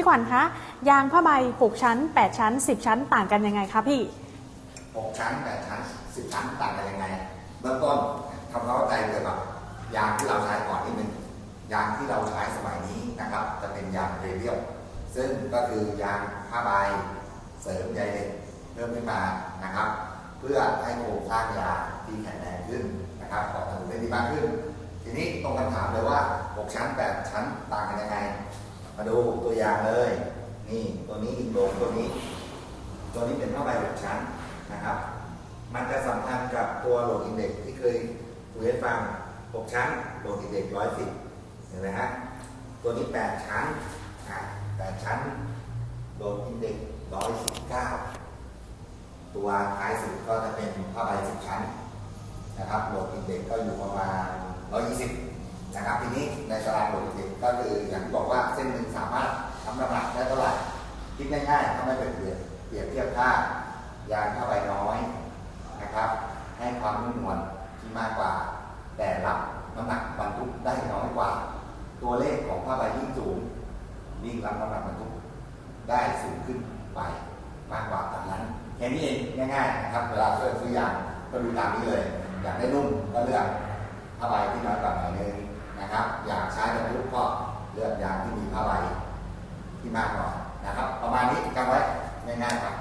พี่ขวัญคะยางผ้าใบ 6 ชั้น 8 ชั้น 10 ชั้นต่างกันยังไงคะพี่หกชั้นแปดชั้นสิบชั้นต่างกันยังไงเบื้องต้นทำความเข้าใจเกี่ยวกับยางที่เราใช้ก่อนนิดนึงยางที่เราใช้สมัยนี้นะครับ จะเป็นยางเรเดียลซึ่งก็คือยางผ้าใบเสริมใยเหล็กเพิ่มขึ้นมานะครับ เพื่อให้โครงสร้างยางที่แข็งแรงขึ้นนะครับออถนนได้ดีมากขึ้น ทีนี้ตรงคำถามเลยว่า 6 ชั้น 8 ชั้นต่างกันยังไง มาดูตัวอย่างเลย นี่ตัวนี้อินโดตัวนี้ ตัวนี้เป็นผ้าใบหกชั้นนะครับ มันจะสัมพันธ์กับตัวโหลดอินเด็กซ์ที่เคยคุยให้ฟัง6ชั้นโหลดอินเด็กซ์110เห็นไหมฮะตัวนี้8ชั้นอะ8ชั้นโหลดอินเด็กซ์119ตัวท้ายสุดก็จะเป็นผ้าใบ10ชั้นนะครับโหลดอินเด็กซ์ก็อยู่ประมาณ120นะครับทีนี้ในตารางโหลดอินเด็กซ์ ก็คืออย่างที่บอกว่าเส้นหนึ่งสามารถทำน้ำหนักได้เท่าไหร่คิดง่ายๆถ้าไม่เป็นเปรียบเปรียบเทียบค่ายางผ้าใบน้อยนะครับ ให้ความนุ่มนวลที่มากกว่า แต่รับน้ำหนักบรรทุกได้น้อยกว่า ตัวเลขของผ้าใบยิ่งสูงยิ่งรับน้ำหนักบรรทุกได้สูงขึ้นไปมากกว่าตามนั้นแค่นี้เองง่ายๆนะครับเวลาเลือกซื้อยางก็ดูตามนี้เลย อยากได้นุ่มก็เลือกผ้าใบที่น้อยกว่าหน่อยนึงนะครับ อยากก็เลือกยางที่ มาใบที่มากหน่อยนะครับ ประมาณนี้จำไว้ง่ายๆครับ